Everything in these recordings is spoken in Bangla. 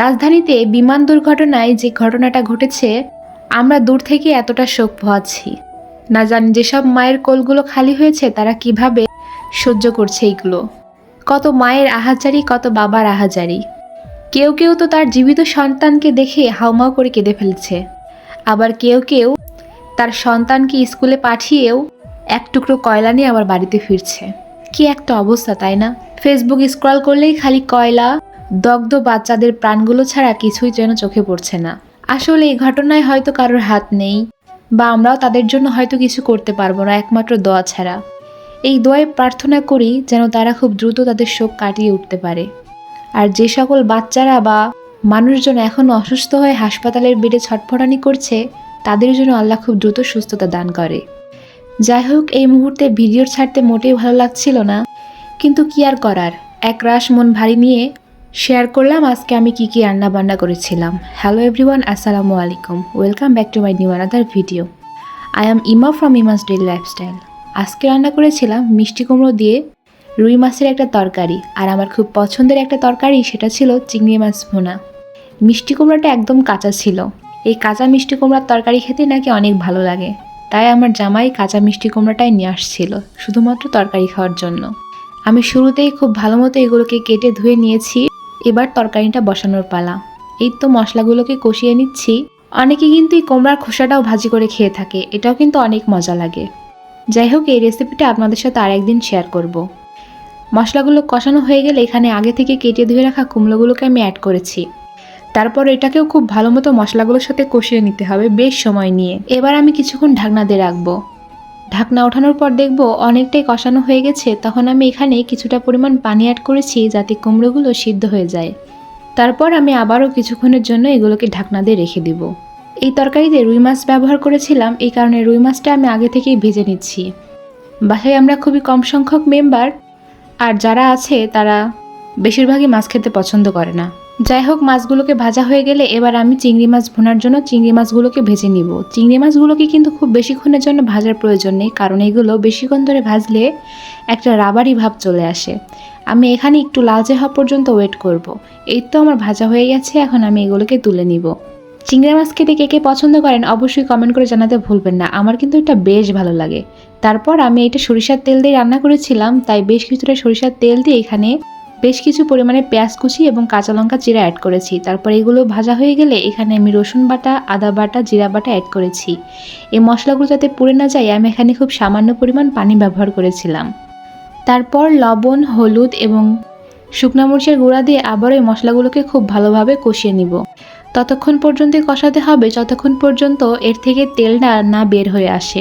রাজধানীতে বিমান দুর্ঘটনায় যে ঘটনাটা ঘটেছে, আমরা দূর থেকে এতটা শোক পোহাচ্ছি। না জানি যেসব মায়ের কোলগুলো খালি হয়েছে, তারা কীভাবে সহ্য করছে এইগুলো কত মায়ের আহাজারি, কত বাবার আহাজারি। কেউ কেউ তো তার জীবিত সন্তানকে দেখে হাউমাউ করে কেঁদে ফেলছে। আবার কেউ কেউ তার সন্তানকে স্কুলে পাঠিয়েও এক টুকরো কয়লা নিয়ে আবার বাড়িতে ফিরছে। কি একটা অবস্থা, তাই না? ফেসবুক স্ক্রল করলেই খালি কয়লা দগ্ধ বাচ্চাদের প্রাণগুলো ছাড়া কিছুই যেন চোখে পড়ছে না। আসলে এই ঘটনায় হয়তো কারোর হাত নেই, বা আমরাও তাদের জন্য হয়তো কিছু করতে পারব না, একমাত্র দোয়া ছাড়া। এই দোয়ায় প্রার্থনা করি যেন তারা খুব দ্রুত তাদের শোক কাটিয়ে উঠতে পারে। আর যে সকল বাচ্চারা বা মানুষজন এখনও অসুস্থ হয়ে হাসপাতালের বেডে ছটফটানি করছে, তাদের জন্য আল্লাহ খুব দ্রুত সুস্থতা দান করে। যাই হোক, এই মুহূর্তে ভিডিও ছাড়তে মোটেই ভালো লাগছিল না, কিন্তু কি আর করার? এক রাশ মন ভারী নিয়ে শেয়ার করলাম, আজকে আমি কি কি রান্না বান্না করেছিলাম। হ্যালো এভরিওয়ান আসসালামু আলাইকুম। Welcome back to my new another video I am Ema from Ema's daily lifestyle আজকে রান্না করেছিলাম মিষ্টি কুমড়ো দিয়ে রুই মাছের একটা তরকারি, আর আমার খুব পছন্দের একটা তরকারি সেটা ছিল চিংড়ি মাছ ভুনা। মিষ্টি কুমড়োটা একদম কাঁচা ছিল। এই কাঁচা মিষ্টি কুমড়ার তরকারি খেতে নাকি অনেক ভালো লাগে। তাই আমার জামাই কাঁচা মিষ্টি কুমড়াটাই নিয়ে আসছিল, শুধুমাত্র তরকারি খাওয়ার জন্য। আমি শুরুতেই খুব ভালো মতো এগুলোকে কেটে ধুয়ে নিয়েছি। এবার তরকারিটা বসানোর পালা। এই তো মশলাগুলোকে কষিয়ে নিচ্ছি। অনেকে কিন্তু এই কুমড়ার খোসাটাও ভাজি করে খেয়ে থাকে। এটাও কিন্তু অনেক মজা লাগে। যাই হোক, এই রেসিপিটা আপনাদের সাথে আরেকদিন শেয়ার করব। মশলাগুলো কষানো হয়ে গেলে এখানে আগে থেকে কেটে ধুয়ে রাখা কুমড়োগুলোকে আমি অ্যাড করেছি। তারপর এটাকেও খুব ভালো মতো মশলাগুলোর সাথে কষিয়ে নিতে হবে বেশ সময় নিয়ে। এবার আমি কিছুক্ষণ ঢাকনা দিয়ে রাখব। ঢাকনা ওঠানোর পর দেখব অনেকটাই কষানো হয়ে গেছে, তখন আমি এখানে কিছুটা পরিমাণ পানি অ্যাড করেছি যাতে কুমড়োগুলো সিদ্ধ হয়ে যায়। তারপর আমি আবারও কিছুক্ষণের জন্য এগুলোকে ঢাকনা দিয়ে রেখে দিব। এই তরকারিতে রুই মাছ ব্যবহার করেছিলাম, এই কারণে রুই মাছটা আমি আগে থেকেই ভেজে নিচ্ছি। বাসায় আমরা খুবই কম সংখ্যক মেম্বার আর যারা আছে তারা বেশিরভাগই মাছ খেতে পছন্দ করে না। যাই হোক মাছগুলোকে ভাজা হয়ে গেলে এবার আমি চিংড়ি মাছ ভোনার জন্য চিংড়ি মাছগুলোকে ভেজে নিব। চিংড়ি মাছগুলোকে কিন্তু খুব বেশিক্ষণের জন্য ভাজার প্রয়োজন নেই, কারণ এগুলো বেশিক্ষণ ধরে ভাজলে একটা রাবারি ভাব চলে আসে। আমি এখানে একটু লালচে হওয়া পর্যন্ত ওয়েট করব। এই তো আমার ভাজা হয়ে গেছে, এখন আমি এগুলোকে তুলে নিব। চিংড়ি মাছ খেতে কে কে পছন্দ করেন অবশ্যই কমেন্ট করে জানাতে ভুলবেন না, আমার কিন্তু এটা বেশ ভালো লাগে। তারপর আমি এটা সরিষার তেল দিয়ে রান্না করেছিলাম, তাই বেশ কিছুটা সরিষার তেল দিয়ে এখানে বেশ কিছু পরিমাণে পেঁয়াজ কুচি এবং কাঁচা লঙ্কা জিরা অ্যাড করেছি। তারপর এগুলো ভাজা হয়ে গেলে এখানে আমি রসুন বাটা, আদা বাটা, জিরা বাটা অ্যাড করেছি। এই মশলাগুলো যাতে পুড়ে না যায়, আমি এখানে খুব সামান্য পরিমাণ পানি ব্যবহার করেছিলাম। তারপর লবণ, হলুদ এবং শুকনা মরিচের গুঁড়া দিয়ে আবার এই মশলাগুলোকে খুব ভালোভাবে কষিয়ে নিব। ততক্ষণ পর্যন্ত কষাতে হবে, যতক্ষণ পর্যন্ত এর থেকে তেলটা না বের হয়ে আসে।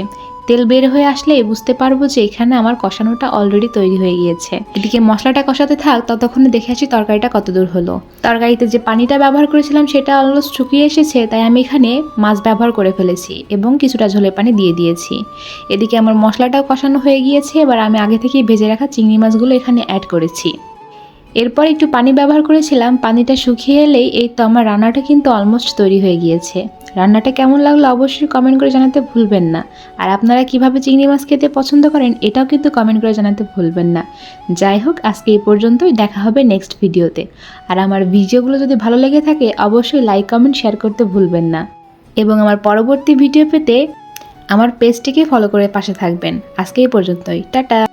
তেল বের হয়ে আসলে বুঝতে পারব যে এখানে আমার কষানোটা অলরেডি তৈরি হয়ে গিয়েছে। এদিকে মশলাটা কষাতে থাক, ততক্ষণে দেখে আসি তরকারিটা কত দূর হলো। তরকারিতে যে পানিটা ব্যবহার করেছিলাম সেটা অলমোস্ট শুকিয়ে এসেছে, তাই আমি এখানে মাছ ব্যবহার করে ফেলেছি এবং কিছুটা ঝোলের পানি দিয়ে দিয়েছি। এদিকে আমার মশলাটাও কষানো হয়ে গিয়েছে, এবার আমি আগে থেকেই ভেজে রাখা চিংড়ি মাছগুলো এখানে অ্যাড করেছি। এরপর একটু পানি ব্যবহার করেছিলাম, পানিটা শুকিয়ে এলেই এই তো আমার রান্নাটা কিন্তু অলমোস্ট তৈরি হয়ে গিয়েছে। রান্নাটা কেমন লাগল অবশ্যই কমেন্ট করে জানাতে ভুলবেন না। আর আপনারা কীভাবে চিংড়ি মাছ খেতে পছন্দ করেন, এটাও কিন্তু কমেন্ট করে জানাতে ভুলবেন না। যাই হোক, আজকে এই পর্যন্তই, দেখা হবে নেক্সট ভিডিওতে আর আমার ভিডিওগুলো যদি ভালো লেগে থাকে, অবশ্যই লাইক কমেন্ট শেয়ার করতে ভুলবেন না। এবং আমার পরবর্তী ভিডিও পেতে আমার পেজটিকে ফলো করে পাশে থাকবেন। আজকে এই পর্যন্তই, টাটা!